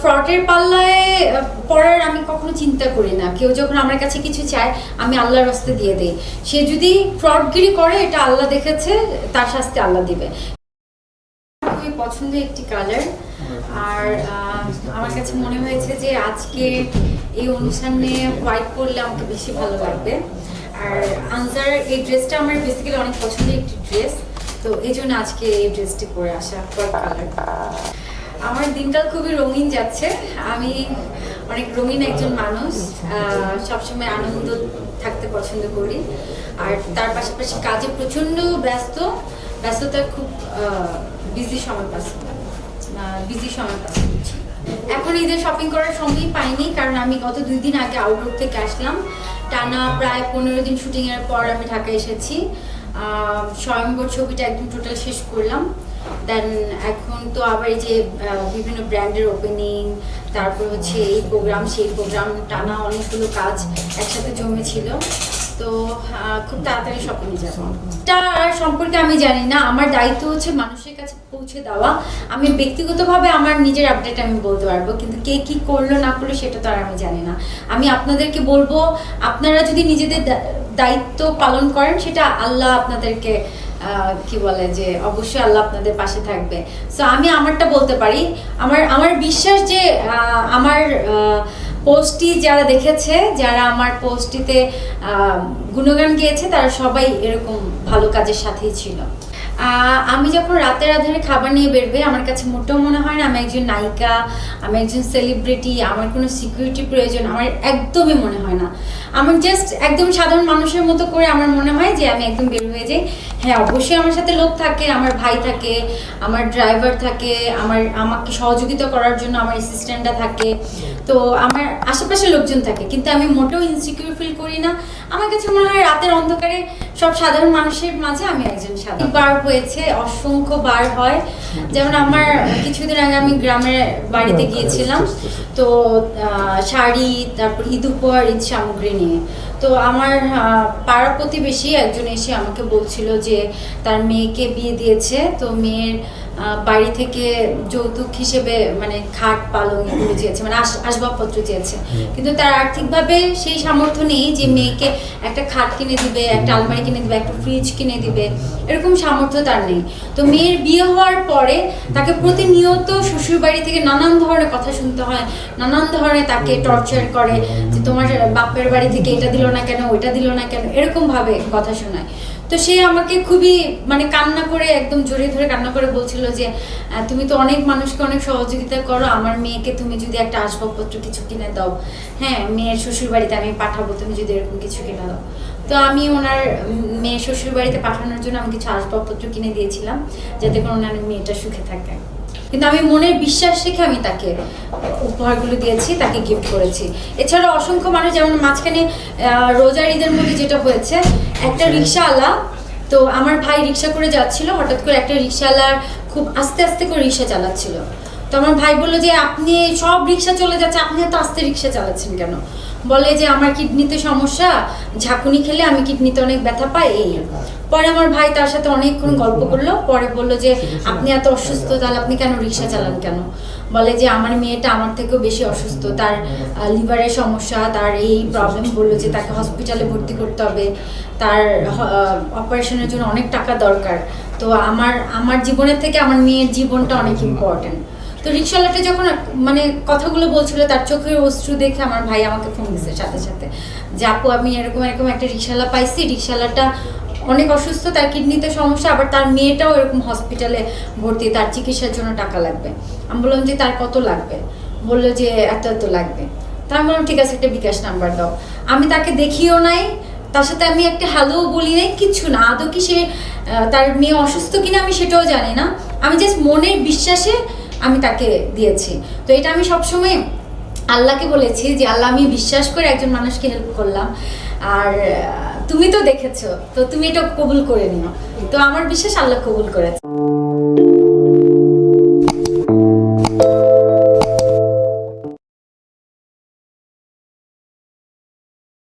ফ্রডের পাল্লায় পড়ার আমি কখনো চিন্তা করি না। কেউ যখন আমার কাছে কিছু চায়, আমি আল্লাহর রাস্তে দিয়ে দিই। সে যদি ফ্রডগিরি করে, এটা আল্লাহ দেখেছে, তার শাস্তি আল্লাহ দিবে। খুবই পছন্দের একটি কালার আর আমার কাছে মনে হয়েছে যে আজকে এই অনুষ্ঠানে হোয়াইট পরলে আমাকে বেশি ভালো লাগবে। আর আনসার, এই ড্রেসটা আমার বেসিক্যালি অনেক পছন্দের একটি ড্রেস তো এই জন্য আজকে এই ড্রেসটি পরে আসা হোয়াইট কালার আমার দিনকাল খুবই রঙিন যাচ্ছে। আমি অনেক রঙিন একজন মানুষ। সবসময় আনন্দ থাকতে পছন্দ করি। আর তার পাশাপাশি কাজে প্রচণ্ড ব্যস্ত। ব্যস্ততায় খুব বিজি সময় পাচ্ছি। বিজি সময় পাচ্ছি। এখন ঈদের শপিং করার সময়ই পাইনি, কারণ আমি গত দুই দিন আগে আউটডোর থেকে আসলাম। টানা প্রায় পনেরো দিন শুটিংয়ের পর আমি ঢাকা এসেছি। স্বয়ম্বর ছবিটা একদম টোটাল শেষ করলাম। দেন এখন তো আবার যে বিভিন্ন ব্র্যান্ডের ওপেনিং তারপর হচ্ছে এই প্রোগ্রাম সেই প্রোগ্রাম টানা অনেকগুলো কাজ একসাথে জমেছিল। তো খুব তাড়াতাড়ি শপিংয়ে যাব। এটা সম্পর্কে আমি জানি না, আমার দায়িত্ব হচ্ছে মানুষের কাছে পৌঁছে দেওয়া। আমি ব্যক্তিগতভাবে আমার নিজের আপডেট আমি বলতে পারব, কিন্তু কে কি করল, না করল সেটা তো আর আমি জানি না। আমি আপনাদেরকে বলব, আপনারা যদি নিজেদের দায়িত্ব পালন করেন, সেটা আল্লাহ আপনাদেরকে কি বলে যে, অবশ্যই আল্লাহ আপনাদের পাশে থাকবে। সো আমি আমারটা বলতে পারি। আমার আমার বিশ্বাস যে আমার পোস্টটি যারা দেখেছে, যারা আমার পোস্টটিতে গুণগান গিয়েছে, তারা সবাই এরকম ভালো কাজের সাথেই ছিল। আমি যখন রাতের আধারে খাবার নিয়ে বেরবে আমার কাছে মোটেও মনে হয় না আমি একজন নায়িকা, আমি একজন সেলিব্রিটি আমার কোনো সিকিউরিটি প্রয়োজন, আমার একদমই মনে হয় না। আমার জাস্ট একদম সাধারণ মানুষের মতো করে আমার মনে হয় যে আমি একদম বের হয়ে যাই। হ্যাঁ অবশ্যই আমার সাথে লোক থাকে, আমার ভাই থাকে, আমার ড্রাইভার থাকে, আমার, আমাকে সহযোগিতা করার জন্য আমার অ্যাসিস্ট্যান্টরা থাকে। তো আমার আশেপাশে লোকজন থাকে, কিন্তু আমি মোটেও ইনসিকিউর ফিল করি না। আমার কাছে মনে হয় রাতের অন্ধকারে সব সাধারণ মানুষের মাঝে আমি একজন সাধারণ। বার হয়েছে অসংখ্য বার হয়। যেমন আমার কিছুদিন আগে আমি গ্রামের বাড়িতে গিয়েছিলাম। তো আহ, শাড়ি তারপর ঈদ উপহার ঈদ সামগ্রী নিয়ে। তো আমার পাড়া প্রতিবেশী একজন এসে আমাকে বলছিল যে তার মেয়েকে বিয়ে দিয়েছে। তো মেয়ের বাড়ি থেকে যৌতুক হিসেবে মানে খাট পালং এগুলো চেয়েছে মানে আসবাবপত্র চেয়েছে। কিন্তু তার আর্থিকভাবে সেই সামর্থ্য নেই যে মেয়েকে একটা খাট কিনে দিবে একটা আলমারি কিনে দিবে একটা ফ্রিজ কিনে দিবে এরকম সামর্থ্য তার নেই। তো মেয়ের বিয়ে হওয়ার পরে তাকে প্রতিনিয়ত শ্বশুর বাড়ি থেকে নানান ধরনের কথা শুনতে হয় নানান ধরনের তাকে টর্চার করে যে তোমার বাপের বাড়ি থেকে এটা দিল না কেন, ওইটা দিল না কেন, এরকম ভাবে কথা শোনায়। তো সে আমাকে খুবই মানে কান্না করে, একদম জড়িয়ে ধরে কান্না করে বলছিল যে তুমি তো অনেক মানুষকে অনেক সহযোগিতা করো, আমার মেয়েকে তুমি যদি একটা আসবাবপত্র কিছু কিনে দাও হ্যাঁ মেয়ের শ্বশুর বাড়িতে আমি পাঠাবো, তুমি যদি এরকম কিছু কিনে দাও। তো আমি ওনার মেয়ের শ্বশুর বাড়িতে পাঠানোর জন্য আমি কিছু আসবাবপত্র কিনে দিয়েছিলাম, যাতে করে ওনার মেয়েটা সুখে থাকে। কিন্তু আমি মনের বিশ্বাস রেখে আমি তাকে উপহারগুলো দিয়েছি তাকে গিফট করেছি। এছাড়া অসংখ্য মানুষ যেমন মাঝখানে রোজার ঈদের মধ্যে যেটা হয়েছে একটা রিক্সাওয়ালা তো আমার ভাই রিক্সা করে যাচ্ছিল হঠাৎ করে একটা রিক্সাওয়ালার খুব আস্তে আস্তে করে রিক্সা চালাচ্ছিল। তো আমার ভাই বলল যে আপনি সব রিক্সা চলে যাচ্ছে আপনি এত আস্তে রিক্সা চালাচ্ছেন কেন? বলে যে, আমার কিডনিতে সমস্যা, ঝাঁকুনি খেলে আমি কিডনিতে অনেক ব্যথা পাই। এই পরে আমার ভাই তার সাথে অনেকক্ষণ গল্প করল। পরে বলল যে, আপনি এত অসুস্থ, তাহলে আপনি কেন রিক্সা চালান কেন? বলে যে, আমার মেয়েটা আমার থেকেও বেশি অসুস্থ। তার লিভারের সমস্যা, তার এই প্রবলেম বলল যে, তাকে হসপিটালে ভর্তি করতে হবে। তার অপারেশনের জন্য অনেক টাকা দরকার। তো আমার আমার জীবনের থেকে আমার মেয়ের জীবনটা অনেক ইম্পর্টেন্ট তো রিক্সাওয়ালাটা যখন মানে কথাগুলো বলছিল, তার চোখের অশ্রু দেখে আমার ভাই আমাকে ফোন দিছে সাথে সাথে। যে, আপু, আমি এরকম এরকম একটা রিক্সাওয়ালা পাইছি, রিক্সাওয়ালাটা অনেক অসুস্থ, তার কিডনিতে সমস্যা, আবার তার মেয়েটাও এরকম হসপিটালে ভর্তি, তার চিকিৎসার জন্য টাকা লাগবে। আমি বললাম যে, তার কত লাগবে? বলল যে, এত এত লাগবে। তা আমি বললাম, ঠিক আছে, একটা বিকাশ নাম্বার দাও। আমি তাকে দেখিও নাই, তার সাথে আমি একটা হ্যালো বলি নাই, কিচ্ছু না। আদৌ কি সে তার মেয়ে অসুস্থ কিনা আমি সেটাও জানি না। আমি জাস্ট মনের বিশ্বাসে আমি তাকে দিয়েছি। তো এটা আমি সবসময় আল্লাহকে বলেছি যে, আল্লাহ, আমি বিশ্বাস করে একজন মানুষকে হেল্প করলাম। আর তুমি তো দেখেছ, তো তুমি এটা কবুল করে নিও। তো আমার বিশ্বাস আল্লাহ কবুল করেছে।